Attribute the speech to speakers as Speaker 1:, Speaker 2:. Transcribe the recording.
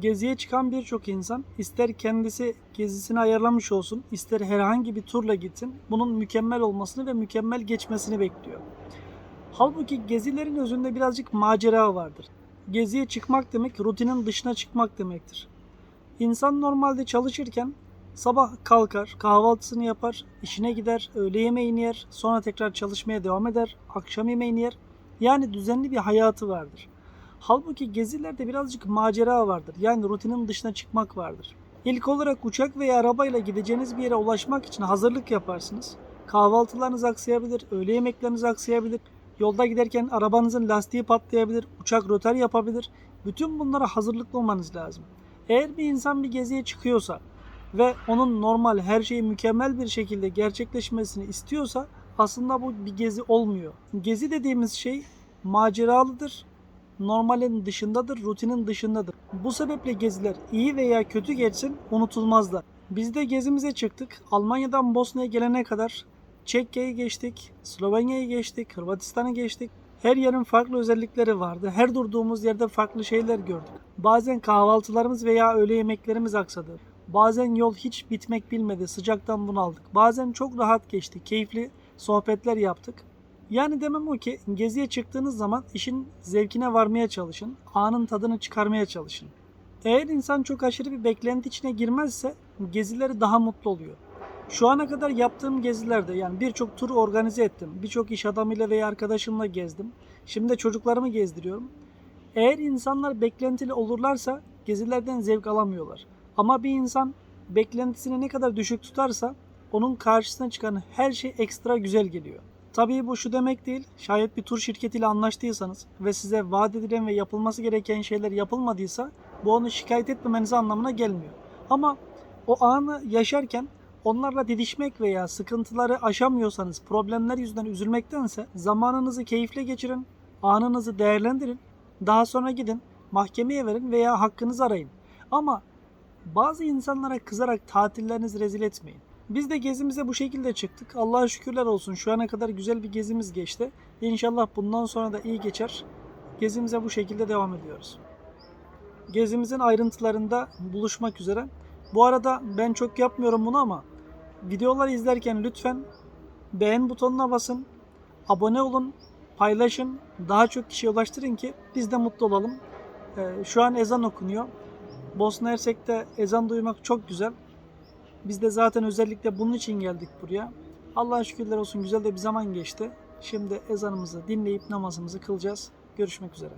Speaker 1: geziye çıkan birçok insan ister kendisi gezisini ayarlamış olsun, ister herhangi bir turla gitsin, bunun mükemmel olmasını ve mükemmel geçmesini bekliyor. Halbuki gezilerin özünde birazcık macera vardır. Geziye çıkmak demek rutinin dışına çıkmak demektir. İnsan normalde çalışırken sabah kalkar, kahvaltısını yapar, işine gider, öğle yemeğini yer, sonra tekrar çalışmaya devam eder, akşam yemeğini yer. Yani düzenli bir hayatı vardır. Halbuki gezilerde birazcık macera vardır. Yani rutinin dışına çıkmak vardır. İlk olarak uçak veya arabayla gideceğiniz bir yere ulaşmak için hazırlık yaparsınız. Kahvaltılarınız aksayabilir, öğle yemekleriniz aksayabilir. Yolda giderken arabanızın lastiği patlayabilir, uçak rötar yapabilir. Bütün bunlara hazırlıklı olmanız lazım. Eğer bir insan bir geziye çıkıyorsa ve onun normal her şeyi mükemmel bir şekilde gerçekleşmesini istiyorsa aslında bu bir gezi olmuyor. Gezi dediğimiz şey maceralıdır, normalin dışındadır, rutinin dışındadır. Bu sebeple geziler iyi veya kötü geçsin unutulmazlar. Biz de gezimize çıktık. Almanya'dan Bosna'ya gelene kadar Çekya'yı geçtik, Slovenya'yı geçtik, Hırvatistan'ı geçtik. Her yerin farklı özellikleri vardı. Her durduğumuz yerde farklı şeyler gördük. Bazen kahvaltılarımız veya öğle yemeklerimiz aksadı. Bazen yol hiç bitmek bilmedi. Sıcaktan bunaldık. Bazen çok rahat geçti. Keyifli sohbetler yaptık. Yani demem o ki geziye çıktığınız zaman işin zevkine varmaya çalışın. Anın tadını çıkarmaya çalışın. Eğer insan çok aşırı bir beklenti içine girmezse gezileri daha mutlu oluyor. Şu ana kadar yaptığım gezilerde yani birçok tur organize ettim. Birçok iş adamıyla veya arkadaşımla gezdim. Şimdi de çocuklarımı gezdiriyorum. Eğer insanlar beklentili olurlarsa gezilerden zevk alamıyorlar. Ama bir insan beklentisini ne kadar düşük tutarsa onun karşısına çıkan her şey ekstra güzel geliyor. Tabii bu şu demek değil. Şayet bir tur şirketiyle anlaştıysanız ve size vaat edilen ve yapılması gereken şeyler yapılmadıysa bu onu şikayet etmemeniz anlamına gelmiyor. Ama o anı yaşarken onlarla didişmek veya sıkıntıları aşamıyorsanız problemler yüzünden üzülmektense zamanınızı keyifle geçirin, anınızı değerlendirin, daha sonra gidin mahkemeye verin veya hakkınızı arayın. Ama bazı insanlara kızarak tatillerinizi rezil etmeyin. Biz de gezimize bu şekilde çıktık. Allah'a şükürler olsun. Şu ana kadar güzel bir gezimiz geçti. İnşallah bundan sonra da iyi geçer. Gezimize bu şekilde devam ediyoruz. Gezimizin ayrıntılarında buluşmak üzere. Bu arada ben çok yapmıyorum bunu ama videoları izlerken lütfen beğen butonuna basın. Abone olun, paylaşın, daha çok kişiye ulaştırın ki biz de mutlu olalım. Ee, şu an ezan okunuyor. Bosna Hersek'te ezan duymak çok güzel. Biz de zaten özellikle bunun için geldik buraya. Allah'a şükürler olsun güzel de bir zaman geçti. Şimdi ezanımızı dinleyip namazımızı kılacağız. Görüşmek üzere.